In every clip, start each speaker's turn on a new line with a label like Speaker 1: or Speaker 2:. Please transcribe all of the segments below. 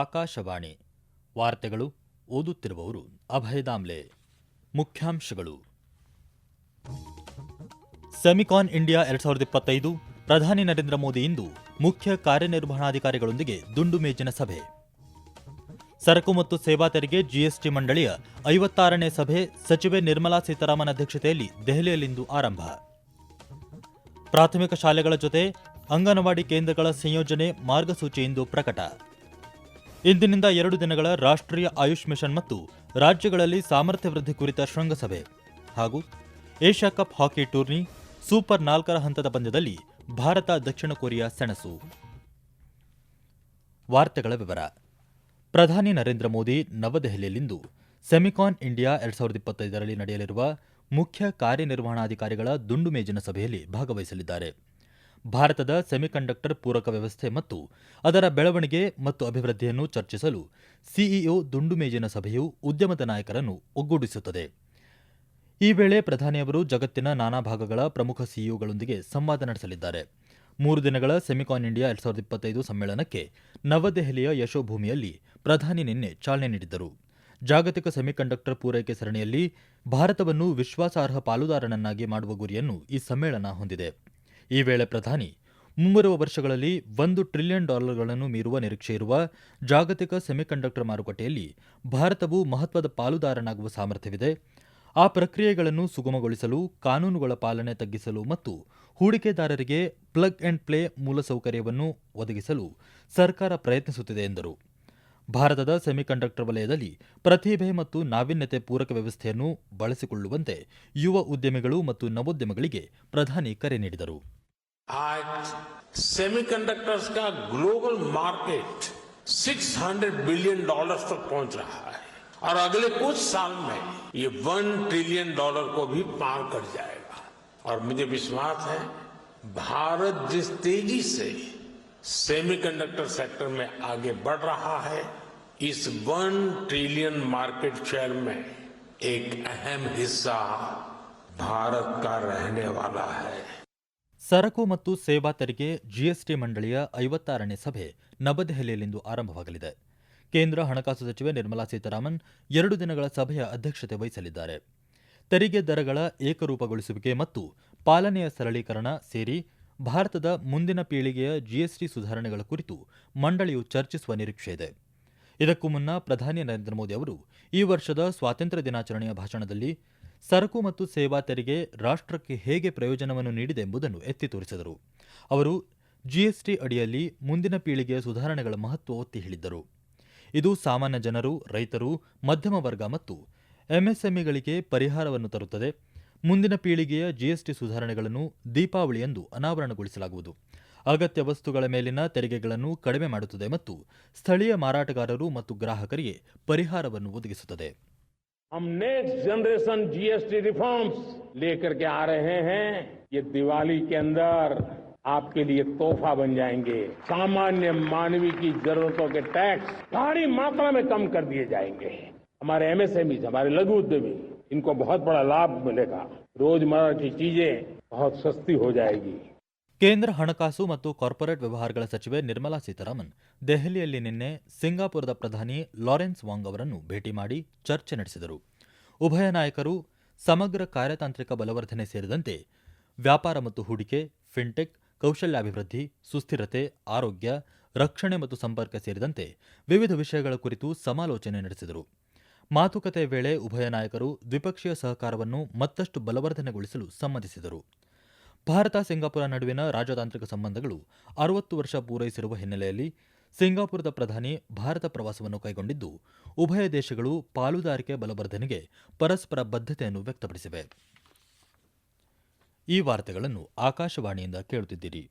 Speaker 1: ಆಕಾಶವಾಣಿ. ವಾರ್ತೆಗಳು ಓದುತ್ತಿರುವವರು ಅಭಯ ದಾಮ್ಲೆ. ಮುಖ್ಯಾಂಶಗಳು. ಸೆಮಿಕಾನ್ ಇಂಡಿಯಾ ಎರಡ್ ಸಾವಿರದ ಇಪ್ಪತ್ತೈದು ಪ್ರಧಾನಿ ನರೇಂದ್ರ ಮೋದಿ ಇಂದು ಮುಖ್ಯ ಕಾರ್ಯನಿರ್ವಹಣಾಧಿಕಾರಿಗಳೊಂದಿಗೆ ದುಂಡು ಮೇಜಿನ ಸಭೆ. ಸರಕು ಮತ್ತು ಸೇವಾ ತೆರಿಗೆ ಜಿಎಸ್ಟಿ ಮಂಡಳಿಯ ಐವತ್ತಾರನೇ ಸಭೆ ಸಚಿವೆ ನಿರ್ಮಲಾ ಸೀತಾರಾಮನ್ ಅಧ್ಯಕ್ಷತೆಯಲ್ಲಿ ದೆಹಲಿಯಲ್ಲಿಂದು ಆರಂಭ. ಪ್ರಾಥಮಿಕ ಶಾಲೆಗಳ ಜೊತೆ ಅಂಗನವಾಡಿ ಕೇಂದ್ರಗಳ ಸಂಯೋಜನೆ ಮಾರ್ಗಸೂಚಿ ಇಂದು ಪ್ರಕಟ. ಇಂದಿನಿಂದ ಎರಡು ದಿನಗಳ ರಾಷ್ಟ್ರೀಯ ಆಯುಷ್ ಮಿಷನ್ ಮತ್ತು ರಾಜ್ಯಗಳಲ್ಲಿ ಸಾಮರ್ಥ್ಯ ವೃದ್ಧಿ ಕುರಿತ ಶೃಂಗಸಭೆ ಹಾಗೂ Asia cup hockey tourney super ನಾಲ್ಕರ ಹಂತದ ಪಂದ್ಯದಲ್ಲಿ ಭಾರತ ದಕ್ಷಿಣ ಕೊರಿಯಾ ಸೆಣಸು. ವಾರ್ತೆಗಳ ವಿವರ. ಪ್ರಧಾನಿ ನರೇಂದ್ರ ಮೋದಿ ನವದೆಹಲಿಯಲ್ಲಿಂದು ಸೆಮಿಕಾನ್ ಇಂಡಿಯಾ ಎರಡ್ ಸಾವಿರದ ಇಪ್ಪತ್ತೈದರಲ್ಲಿ ನಡೆಯಲಿರುವ ಮುಖ್ಯ ಕಾರ್ಯನಿರ್ವಹಣಾಧಿಕಾರಿಗಳ ದುಂಡು ಮೇಜಿನ ಸಭೆಯಲ್ಲಿ ಭಾಗವಹಿಸಲಿದ್ದಾರೆ. ಭಾರತದ ಸೆಮಿಕಂಡಕ್ಟರ್ ಪೂರಕ ವ್ಯವಸ್ಥೆ ಮತ್ತು ಅದರ ಬೆಳವಣಿಗೆ ಮತ್ತು ಅಭಿವೃದ್ಧಿಯನ್ನು ಚರ್ಚಿಸಲು ಸಿಇಒ ದುಂಡುಮೇಜಿನ ಸಭೆಯು ಉದ್ಯಮದ ನಾಯಕರನ್ನು ಒಗ್ಗೂಡಿಸುತ್ತದೆ. ಈ ವೇಳೆ ಪ್ರಧಾನಿಯವರು ಜಗತ್ತಿನ ನಾನಾ ಭಾಗಗಳ ಪ್ರಮುಖ ಸಿಇಒಗಳೊಂದಿಗೆ ಸಂವಾದ ನಡೆಸಲಿದ್ದಾರೆ. ಮೂರು ದಿನಗಳ ಸೆಮಿಕಾನ್ ಇಂಡಿಯಾ ಎರಡ್ ಸಾವಿರದ ಇಪ್ಪತ್ತೈದು ಸಮ್ಮೇಳನಕ್ಕೆ ನವದೆಹಲಿಯ ಯಶೋಭೂಮಿಯಲ್ಲಿ ಪ್ರಧಾನಿ ನಿನ್ನೆ ಚಾಲನೆ ನೀಡಿದ್ದರು. ಜಾಗತಿಕ ಸೆಮಿಕಂಡಕ್ಟರ್ ಪೂರೈಕೆ ಸರಣಿಯಲ್ಲಿ ಭಾರತವನ್ನು ವಿಶ್ವಾಸಾರ್ಹ ಪಾಲುದಾರನನ್ನಾಗಿ ಮಾಡುವ ಗುರಿಯನ್ನು ಈ ಸಮ್ಮೇಳನ ಹೊಂದಿದೆ. ಈ ವೇಳೆ ಪ್ರಧಾನಿ ಮುಂಬರುವ ವರ್ಷಗಳಲ್ಲಿ ಒಂದು ಟ್ರಿಲಿಯನ್ ಡಾಲರ್ಗಳನ್ನು ಮೀರುವ ನಿರೀಕ್ಷೆಯಿರುವ ಜಾಗತಿಕ ಸೆಮಿಕಂಡಕ್ಟರ್ ಮಾರುಕಟ್ಟೆಯಲ್ಲಿ ಭಾರತವು ಮಹತ್ವದ ಪಾಲುದಾರನಾಗುವ ಸಾಮರ್ಥ್ಯವಿದೆ. ಆ ಪ್ರಕ್ರಿಯೆಗಳನ್ನು ಸುಗಮಗೊಳಿಸಲು, ಕಾನೂನುಗಳ ಪಾಲನೆ ತಗ್ಗಿಸಲು ಮತ್ತು ಹೂಡಿಕೆದಾರರಿಗೆ ಪ್ಲಗ್ ಅಂಡ್ ಪ್ಲೇ ಮೂಲಸೌಕರ್ಯವನ್ನು ಒದಗಿಸಲು ಸರ್ಕಾರ ಪ್ರಯತ್ನಿಸುತ್ತಿದೆ ಎಂದರು. ಭಾರತದ ಸೆಮಿಕಂಡಕ್ಟರ್ ವಲಯದಲ್ಲಿ ಪ್ರತಿಭೆ ಮತ್ತು ನಾವೀನ್ಯತೆ ಪೂರಕ ವ್ಯವಸ್ಥೆಯನ್ನು ಬಳಸಿಕೊಳ್ಳುವಂತೆ ಯುವ ಉದ್ಯಮಿಗಳು ಮತ್ತು ನವೋದ್ಯಮಗಳಿಗೆ ಪ್ರಧಾನಿ ಕರೆ ನೀಡಿದರು
Speaker 2: आज सेमीकंडक्टर्स का ग्लोबल मार्केट 600 बिलियन डॉलर्स तक पहुंच रहा है और अगले कुछ साल में ये वन ट्रिलियन डॉलर को भी पार कर जाएगा और मुझे विश्वास है भारत जिस तेजी से सेमीकंडक्टर सेक्टर में आगे बढ़ रहा है इस वन ट्रिलियन मार्केट शेयर में एक अहम हिस्सा भारत का रहने वाला है
Speaker 1: ಸರಕು ಮತ್ತು ಸೇವಾ ತೆರಿಗೆ ಜಿಎಸ್ಟಿ ಮಂಡಳಿಯ ಐವತ್ತಾರನೇ ಸಭೆ ನವದೆಹಲಿಯಲ್ಲಿಂದು ಆರಂಭವಾಗಲಿದೆ ಕೇಂದ್ರ ಹಣಕಾಸು ಸಚಿವೆ ನಿರ್ಮಲಾ ಸೀತಾರಾಮನ್ ಎರಡು ದಿನಗಳ ಸಭೆಯ ಅಧ್ಯಕ್ಷತೆ ವಹಿಸಲಿದ್ದಾರೆ ತೆರಿಗೆ ದರಗಳ ಏಕರೂಪಗೊಳಿಸುವಿಕೆ ಮತ್ತು ಪಾಲನೆಯ ಸರಳೀಕರಣ ಸೇರಿ ಭಾರತದ ಮುಂದಿನ ಪೀಳಿಗೆಯ ಜಿಎಸ್ಟಿ ಸುಧಾರಣೆಗಳ ಕುರಿತು ಮಂಡಳಿಯು ಚರ್ಚಿಸುವ ನಿರೀಕ್ಷೆಯಿದೆ ಇದಕ್ಕೂ ಮುನ್ನ ಪ್ರಧಾನಿ ನರೇಂದ್ರ ಮೋದಿ ಅವರು ಈ ವರ್ಷದ ಸ್ವಾತಂತ್ರ್ಯ ದಿನಾಚರಣೆಯ ಭಾಷಣದಲ್ಲಿ ಸರಕು ಮತ್ತು ಸೇವಾ ತೆರಿಗೆ ರಾಷ್ಟ್ರಕ್ಕೆ ಹೇಗೆ ಪ್ರಯೋಜನವನ್ನು ನೀಡಿದೆ ಎಂಬುದನ್ನು ಎತ್ತಿ ತೋರಿಸಿದರು. ಅವರು ಜಿಎಸ್ಟಿ ಅಡಿಯಲ್ಲಿ ಮುಂದಿನ ಪೀಳಿಗೆಯ ಸುಧಾರಣೆಗಳ ಮಹತ್ವ ಒತ್ತಿ ಹೇಳಿದ್ದರು. ಇದು ಸಾಮಾನ್ಯ ಜನರು, ರೈತರು, ಮಧ್ಯಮ ವರ್ಗ ಮತ್ತು ಎಂಎಸ್ಎಂಇಗಳಿಗೆ ಪರಿಹಾರವನ್ನು ತರುತ್ತದೆ. ಮುಂದಿನ ಪೀಳಿಗೆಯ ಜಿಎಸ್ಟಿ ಸುಧಾರಣೆಗಳನ್ನು ದೀಪಾವಳಿಯಂದು ಅನಾವರಣಗೊಳಿಸಲಾಗುವುದು ಅಗತ್ಯ ವಸ್ತುಗಳ ಮೇಲಿನ ತೆರಿಗೆಗಳನ್ನು ಕಡಿಮೆ ಮಾಡುತ್ತದೆ ಮತ್ತು ಸ್ಥಳೀಯ ಮಾರಾಟಗಾರರು ಮತ್ತು ಗ್ರಾಹಕರಿಗೆ ಪರಿಹಾರವನ್ನು ಒದಗಿಸುತ್ತದೆ
Speaker 2: हम नेक्स्ट जनरेशन जीएसटी रिफॉर्म्स लेकर के आ रहे हैं ये दिवाली के अंदर आपके लिए तोहफा बन जाएंगे सामान्य मानवीय की जरूरतों के टैक्स भारी मात्रा में कम कर दिए जाएंगे हमारे एमएसएमई हमारे लघु उद्यमी इनको बहुत बड़ा लाभ मिलेगा रोजमर्रा की चीजें बहुत सस्ती हो जाएगी
Speaker 1: ಕೇಂದ್ರ ಹಣಕಾಸು ಮತ್ತು ಕಾರ್ಪೊರೇಟ್ ವ್ಯವಹಾರಗಳ ಸಚಿವೆ ನಿರ್ಮಲಾ ಸೀತಾರಾಮನ್ ದೆಹಲಿಯಲ್ಲಿ ನಿನ್ನೆ ಸಿಂಗಾಪುರದ ಪ್ರಧಾನಿ ಲಾರೆನ್ಸ್ ವಾಂಗ್ ಅವರನ್ನು ಭೇಟಿ ಮಾಡಿ ಚರ್ಚೆ ನಡೆಸಿದರು ಉಭಯ ನಾಯಕರು ಸಮಗ್ರ ಕಾರ್ಯತಾಂತ್ರಿಕ ಬಲವರ್ಧನೆ ಸೇರಿದಂತೆ ವ್ಯಾಪಾರ ಮತ್ತು ಹೂಡಿಕೆ ಫಿನ್ಟೆಕ್ ಕೌಶಲ್ಯಾಭಿವೃದ್ಧಿ ಸುಸ್ಥಿರತೆ ಆರೋಗ್ಯ ರಕ್ಷಣೆ ಮತ್ತು ಸಂಪರ್ಕ ಸೇರಿದಂತೆ ವಿವಿಧ ವಿಷಯಗಳ ಕುರಿತು ಸಮಾಲೋಚನೆ ನಡೆಸಿದರು ಮಾತುಕತೆಯ ವೇಳೆ ಉಭಯ ನಾಯಕರು ದ್ವಿಪಕ್ಷೀಯ ಸಹಕಾರವನ್ನು ಮತ್ತಷ್ಟು ಬಲವರ್ಧನೆಗೊಳಿಸಲು ಸಮ್ಮತಿಸಿದರು. ಭಾರತ ಸಿಂಗಾಪುರ ನಡುವಿನ ರಾಜತಾಂತ್ರಿಕ ಸಂಬಂಧಗಳು ಅರವತ್ತು ವರ್ಷ ಪೂರೈಸಿರುವ ಹಿನ್ನೆಲೆಯಲ್ಲಿ ಸಿಂಗಾಪುರದ ಪ್ರಧಾನಿ ಭಾರತ ಪ್ರವಾಸವನ್ನು ಕೈಗೊಂಡಿದ್ದು, ಉಭಯ ದೇಶಗಳು ಪಾಲುದಾರಿಕೆ ಬಲವರ್ಧನೆಗೆ ಪರಸ್ಪರ ಬದ್ಧತೆಯನ್ನು ವ್ಯಕ್ತಪಡಿಸಿವೆ. ಈ ವಾರ್ತೆಗಳನ್ನು ಆಕಾಶವಾಣಿಯಿಂದ ಕೇಳುತ್ತಿದ್ದೀರಿ.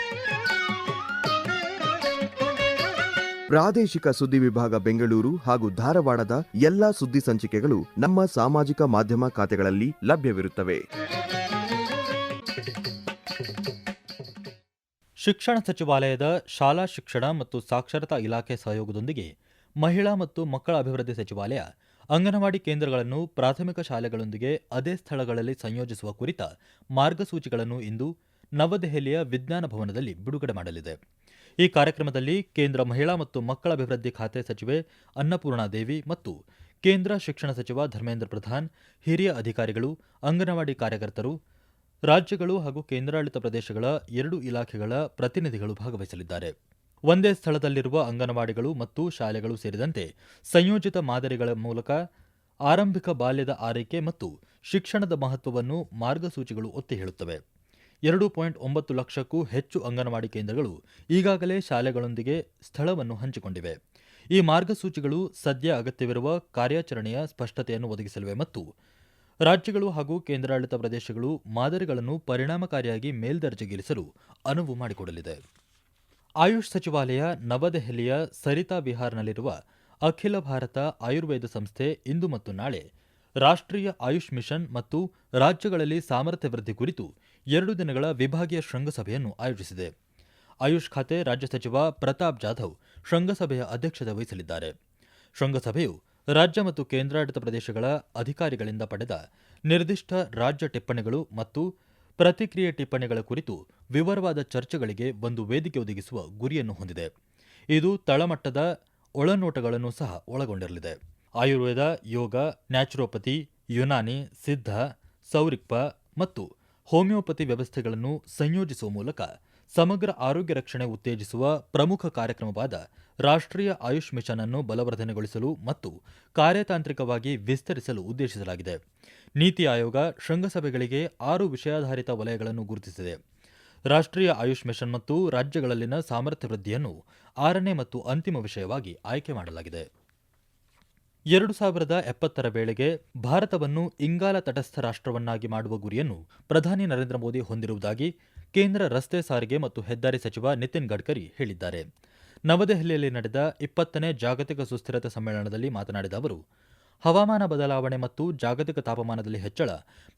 Speaker 3: ಪ್ರಾದೇಶಿಕ ಸುದ್ದಿ ವಿಭಾಗ ಬೆಂಗಳೂರು ಹಾಗೂ ಧಾರವಾಡದ ಎಲ್ಲಾ ಸುದ್ದಿ ಸಂಚಿಕೆಗಳು ನಮ್ಮ ಸಾಮಾಜಿಕ ಮಾಧ್ಯಮ ಖಾತೆಗಳಲ್ಲಿ ಲಭ್ಯವಿರುತ್ತವೆ.
Speaker 1: ಶಿಕ್ಷಣ ಸಚಿವಾಲಯದ ಶಾಲಾ ಶಿಕ್ಷಣ ಮತ್ತು ಸಾಕ್ಷರತಾ ಇಲಾಖೆ ಸಹಯೋಗದೊಂದಿಗೆ ಮಹಿಳಾ ಮತ್ತು ಮಕ್ಕಳ ಅಭಿವೃದ್ಧಿ ಸಚಿವಾಲಯ, ಅಂಗನವಾಡಿ ಕೇಂದ್ರಗಳನ್ನು ಪ್ರಾಥಮಿಕ ಶಾಲೆಗಳೊಂದಿಗೆ ಅದೇ ಸ್ಥಳಗಳಲ್ಲಿ ಸಂಯೋಜಿಸುವ ಕುರಿತ ಮಾರ್ಗಸೂಚಿಗಳನ್ನು ಇಂದು ನವದೆಹಲಿಯ ವಿಜ್ಞಾನ ಭವನದಲ್ಲಿ ಬಿಡುಗಡೆ ಮಾಡಲಿದೆ. ಈ ಕಾರ್ಯಕ್ರಮದಲ್ಲಿ ಕೇಂದ್ರ ಮಹಿಳಾ ಮತ್ತು ಮಕ್ಕಳ ಅಭಿವೃದ್ಧಿ ಖಾತೆ ಸಚಿವೆ ಅನ್ನಪೂರ್ಣಾ ದೇವಿ ಮತ್ತು ಕೇಂದ್ರ ಶಿಕ್ಷಣ ಸಚಿವ ಧರ್ಮೇಂದ್ರ ಪ್ರಧಾನ್, ಹಿರಿಯ ಅಧಿಕಾರಿಗಳು, ಅಂಗನವಾಡಿ ಕಾರ್ಯಕರ್ತರು, ರಾಜ್ಯಗಳು ಹಾಗೂ ಕೇಂದ್ರಾಡಳಿತ ಪ್ರದೇಶಗಳ ಎರಡು ಇಲಾಖೆಗಳ ಪ್ರತಿನಿಧಿಗಳು ಭಾಗವಹಿಸಲಿದ್ದಾರೆ. ಒಂದೇ ಸ್ಥಳದಲ್ಲಿರುವ ಅಂಗನವಾಡಿಗಳು ಮತ್ತು ಶಾಲೆಗಳು ಸೇರಿದಂತೆ ಸಂಯೋಜಿತ ಮಾದರಿಗಳ ಮೂಲಕ ಆರಂಭಿಕ ಬಾಲ್ಯದ ಆರೈಕೆ ಮತ್ತು ಶಿಕ್ಷಣದ ಮಹತ್ವವನ್ನು ಮಾರ್ಗಸೂಚಿಗಳು ಒತ್ತಿ ಹೇಳುತ್ತವೆ. ಎರಡು ಪಾಯಿಂಟ್ ಒಂಬತ್ತು ಲಕ್ಷಕ್ಕೂ ಹೆಚ್ಚು ಅಂಗನವಾಡಿ ಕೇಂದ್ರಗಳು ಈಗಾಗಲೇ ಶಾಲೆಗಳೊಂದಿಗೆ ಸ್ಥಳವನ್ನು ಹಂಚಿಕೊಂಡಿವೆ. ಈ ಮಾರ್ಗಸೂಚಿಗಳು ಸದ್ಯ ಅಗತ್ಯವಿರುವ ಕಾರ್ಯಾಚರಣೆಯ ಸ್ಪಷ್ಟತೆಯನ್ನು ಒದಗಿಸಲಿವೆ ಮತ್ತು ರಾಜ್ಯಗಳು ಹಾಗೂ ಕೇಂದ್ರಾಡಳಿತ ಪ್ರದೇಶಗಳು ಮಾದರಿಗಳನ್ನು ಪರಿಣಾಮಕಾರಿಯಾಗಿ ಮೇಲ್ದರ್ಜೆಗೇರಿಸಲು ಅನುವು ಮಾಡಿಕೊಡಲಿದೆ. ಆಯುಷ್ ಸಚಿವಾಲಯ ನವದೆಹಲಿಯ ಸರಿತಾ ವಿಹಾರ್ನಲ್ಲಿರುವ ಅಖಿಲ ಭಾರತ ಆಯುರ್ವೇದ ಸಂಸ್ಥೆ ಇಂದು ಮತ್ತು ನಾಳೆ ರಾಷ್ಟ್ರೀಯ ಆಯುಷ್ ಮಿಷನ್ ಮತ್ತು ರಾಜ್ಯಗಳಲ್ಲಿ ಸಾಮರ್ಥ್ಯ ವೃದ್ಧಿ ಕುರಿತು ಎರಡು ದಿನಗಳ ವಿಭಾಗೀಯ ಶೃಂಗಸಭೆಯನ್ನು ಆಯೋಜಿಸಿದೆ. ಆಯುಷ್ ಖಾತೆ ರಾಜ್ಯ ಸಚಿವ ಪ್ರತಾಪ್ ಜಾಧವ್ ಶೃಂಗಸಭೆಯ ಅಧ್ಯಕ್ಷತೆ ವಹಿಸಲಿದ್ದಾರೆ. ಶೃಂಗಸಭೆಯು ರಾಜ್ಯ ಮತ್ತು ಕೇಂದ್ರಾಡಳಿತ ಪ್ರದೇಶಗಳ ಅಧಿಕಾರಿಗಳಿಂದ ಪಡೆದ ನಿರ್ದಿಷ್ಟ ರಾಜ್ಯ ಟಿಪ್ಪಣಿಗಳು ಮತ್ತು ಪ್ರತಿಕ್ರಿಯೆ ಟಿಪ್ಪಣಿಗಳ ಕುರಿತು ವಿವರವಾದ ಚರ್ಚೆಗಳಿಗೆ ಒಂದು ವೇದಿಕೆ ಒದಗಿಸುವ ಗುರಿಯನ್ನು ಹೊಂದಿದೆ. ಇದು ತಳಮಟ್ಟದ ಒಳನೋಟಗಳನ್ನು ಸಹ ಒಳಗೊಂಡಿರಲಿದೆ. ಆಯುರ್ವೇದ, ಯೋಗ, ನ್ಯಾಚುರೋಪತಿ, ಯುನಾನಿ, ಸಿದ್ಧ, ಸೌರಿಕ್ಪ ಮತ್ತು ಹೋಮಿಯೋಪತಿ ವ್ಯವಸ್ಥೆಗಳನ್ನು ಸಂಯೋಜಿಸುವ ಮೂಲಕ ಸಮಗ್ರ ಆರೋಗ್ಯ ರಕ್ಷಣೆ ಉತ್ತೇಜಿಸುವ ಪ್ರಮುಖ ಕಾರ್ಯಕ್ರಮವಾದ ರಾಷ್ಟ್ರೀಯ ಆಯುಷ್ ಮಿಷನ್ ಅನ್ನು ಬಲವರ್ಧನೆಗೊಳಿಸಲು ಮತ್ತು ಕಾರ್ಯತಾಂತ್ರಿಕವಾಗಿ ವಿಸ್ತರಿಸಲು ಉದ್ದೇಶಿಸಲಾಗಿದೆ. ನೀತಿ ಆಯೋಗ ಶೃಂಗಸಭೆಗಳಿಗೆ ಆರು ವಿಷಯಾಧಾರಿತ ವಲಯಗಳನ್ನು ಗುರುತಿಸಿದೆ. ರಾಷ್ಟ್ರೀಯ ಆಯುಷ್ ಮಿಷನ್ ಮತ್ತು ರಾಜ್ಯಗಳಲ್ಲಿನ ಸಾಮರ್ಥ್ಯ ವೃದ್ಧಿಯನ್ನು ಆರನೇ ಮತ್ತು ಅಂತಿಮ ವಿಷಯವಾಗಿ ಆಯ್ಕೆ ಮಾಡಲಾಗಿದೆ. ಎರಡು ಸಾವಿರದ ಎಪ್ಪತ್ತರ ವೇಳೆಗೆ ಭಾರತವನ್ನು ಇಂಗಾಲ ತಟಸ್ಥ ರಾಷ್ಟ್ರವನ್ನಾಗಿ ಮಾಡುವ ಗುರಿಯನ್ನು ಪ್ರಧಾನಿ ನರೇಂದ್ರ ಮೋದಿ ಹೊಂದಿರುವುದಾಗಿ ಕೇಂದ್ರ ರಸ್ತೆ ಸಾರಿಗೆ ಮತ್ತು ಹೆದ್ದಾರಿ ಸಚಿವ ನಿತಿನ್ ಗಡ್ಕರಿ ಹೇಳಿದ್ದಾರೆ. ನವದೆಹಲಿಯಲ್ಲಿ ನಡೆದ ಇಪ್ಪತ್ತನೇ ಜಾಗತಿಕ ಸುಸ್ಥಿರತೆ ಸಮ್ಮೇಳನದಲ್ಲಿ ಮಾತನಾಡಿದ ಅವರು, ಹವಾಮಾನ ಬದಲಾವಣೆ ಮತ್ತು ಜಾಗತಿಕ ತಾಪಮಾನದಲ್ಲಿ ಹೆಚ್ಚಳ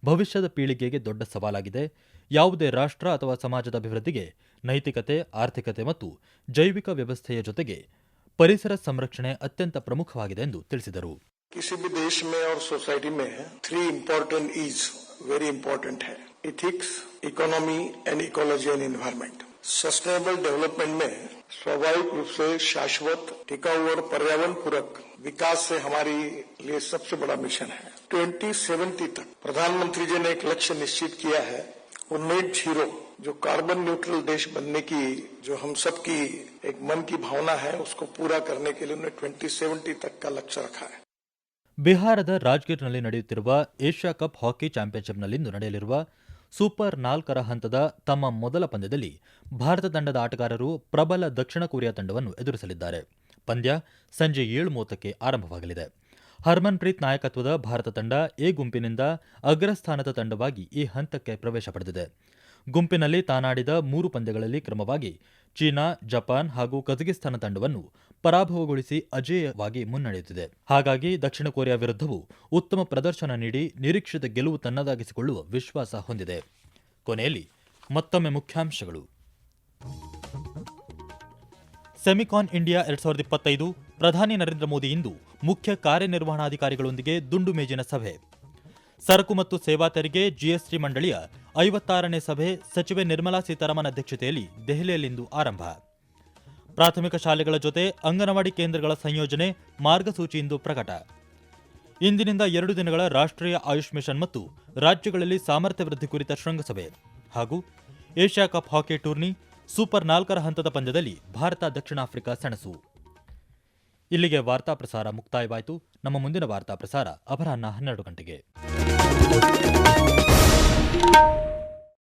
Speaker 1: ಭವಿಷ್ಯದ ಪೀಳಿಗೆಗೆ ದೊಡ್ಡ ಸವಾಲಾಗಿದೆ. ಯಾವುದೇ ರಾಷ್ಟ್ರ ಅಥವಾ ಸಮಾಜದ ಅಭಿವೃದ್ಧಿಗೆ ನೈತಿಕತೆ, ಆರ್ಥಿಕತೆ ಮತ್ತು ಜೈವಿಕ ವ್ಯವಸ್ಥೆಯ ಜೊತೆಗೆ ಪರಿಸರ ಸಂರಕ್ಷಣೆ ಅತ್ಯಂತ ಪ್ರಮುಖವಾಗಿದೆ ಎಂದು ತಿಳಿಸಿದರು
Speaker 4: किसी भी देश में और सोसाइटी में three important is very important है ethics economy and ecology and environment sustainable development में स्वाभाविक रूप से शाश्वत टिकाऊ और पर्यावरण पूरक विकास से हमारी लिए सबसे बड़ा मिशन है 2070 तक प्रधानमंत्री जी ने एक लक्ष्य निश्चित किया है वो नेट जीरो जो कार्बन न्यूट्रल देश बनने की जो हम सब की एक मन की भावना है उसको पूरा करने के लिए उन्होंने 2070 तक का लक्ष्य रखा है
Speaker 1: ಬಿಹಾರದ ರಾಜ್ಗಿರ್ನಲ್ಲಿ ನಡೆಯುತ್ತಿರುವ ಏಷ್ಯಾ ಕಪ್ ಹಾಕಿ ಚಾಂಪಿಯನ್ಶಿಪ್ನಲ್ಲಿಂದು ನಡೆಯಲಿರುವ ಸೂಪರ್ ನಾಲ್ಕರ ಹಂತದ ತಮ್ಮ ಮೊದಲ ಪಂದ್ಯದಲ್ಲಿ ಭಾರತ ತಂಡದ ಆಟಗಾರರು ಪ್ರಬಲ ದಕ್ಷಿಣ ಕೊರಿಯಾ ತಂಡವನ್ನು ಎದುರಿಸಲಿದ್ದಾರೆ ಪಂದ್ಯ ಸಂಜೆ ಏಳು ಮೂವತ್ತಕ್ಕೆ ಆರಂಭವಾಗಲಿದೆ ಹರ್ಮನ್ಪ್ರೀತ್ ನಾಯಕತ್ವದ ಭಾರತ ತಂಡ ಎ ಗುಂಪಿನಿಂದ ಅಗ್ರಸ್ಥಾನದ ತಂಡವಾಗಿ ಈ ಹಂತಕ್ಕೆ ಪ್ರವೇಶ ಪಡೆದಿದೆ. ಗುಂಪಿನಲ್ಲಿ ತಾನಾಡಿದ ಮೂರು ಪಂದ್ಯಗಳಲ್ಲಿ ಕ್ರಮವಾಗಿ ಚೀನಾ, ಜಪಾನ್ ಹಾಗೂ ಕಜಕಿಸ್ತಾನ ತಂಡವನ್ನು ಪರಾಭವಗೊಳಿಸಿ ಅಜೇಯವಾಗಿ ಮುನ್ನಡೆಯುತ್ತಿದೆ. ಹಾಗಾಗಿ ದಕ್ಷಿಣ ಕೊರಿಯಾ ವಿರುದ್ಧವೂ ಉತ್ತಮ ಪ್ರದರ್ಶನ ನೀಡಿ ನಿರೀಕ್ಷಿತ ಗೆಲುವು ತನ್ನದಾಗಿಸಿಕೊಳ್ಳುವ ವಿಶ್ವಾಸ ಹೊಂದಿದೆ. ಕೊನೆಯಲ್ಲಿ ಮತ್ತೊಮ್ಮೆ ಮುಖ್ಯಾಂಶಗಳು. ಸೆಮಿಕಾನ್ ಇಂಡಿಯಾ ಎರಡ್ ಸಾವಿರದ ಇಪ್ಪತ್ತೈದು ಪ್ರಧಾನಿ ನರೇಂದ್ರ ಮೋದಿ ಇಂದು ಮುಖ್ಯ ಕಾರ್ಯನಿರ್ವಹಣಾಧಿಕಾರಿಗಳೊಂದಿಗೆ ದುಂಡು ಮೇಜಿನ ಸಭೆ. ಸರಕು ಮತ್ತು ಸೇವಾ ತೆರಿಗೆ ಜಿಎಸ್ಟಿ ಮಂಡಳಿಯ ಐವತ್ತಾರನೇ ಸಭೆ ಸಚಿವೆ ನಿರ್ಮಲಾ ಸೀತಾರಾಮನ್ ಅಧ್ಯಕ್ಷತೆಯಲ್ಲಿ ದೆಹಲಿಯಲ್ಲಿಂದು ಆರಂಭ. ಪ್ರಾಥಮಿಕ ಶಾಲೆಗಳ ಜೊತೆ ಅಂಗನವಾಡಿ ಕೇಂದ್ರಗಳ ಸಂಯೋಜನೆ ಮಾರ್ಗಸೂಚಿ ಇಂದು ಪ್ರಕಟ. ಇಂದಿನಿಂದ ಎರಡು ದಿನಗಳ ರಾಷ್ಟ್ರೀಯ ಆಯುಷ್ ಮಿಷನ್ ಮತ್ತು ರಾಜ್ಯಗಳಲ್ಲಿ ಸಾಮರ್ಥ್ಯ ವೃದ್ಧಿ ಕುರಿತ ಶೃಂಗಸಭೆ ಹಾಗೂ Asia cup hockey tourney super ನಾಲ್ಕರ ಹಂತದ ಪಂದ್ಯದಲ್ಲಿ ಭಾರತ ದಕ್ಷಿಣ ಆಫ್ರಿಕಾ ಸೆಣಸು. ಇಲ್ಲಿಗೆ ವಾರ್ತಾ ಪ್ರಸಾರ ಮುಕ್ತಾಯವಾಯಿತು. ನಮ್ಮ ಮುಂದಿನ ವಾರ್ತಾ ಪ್ರಸಾರ ಅಪರಾಹ್ನ ಹನ್ನೆರಡು ಗಂಟೆಗೆ.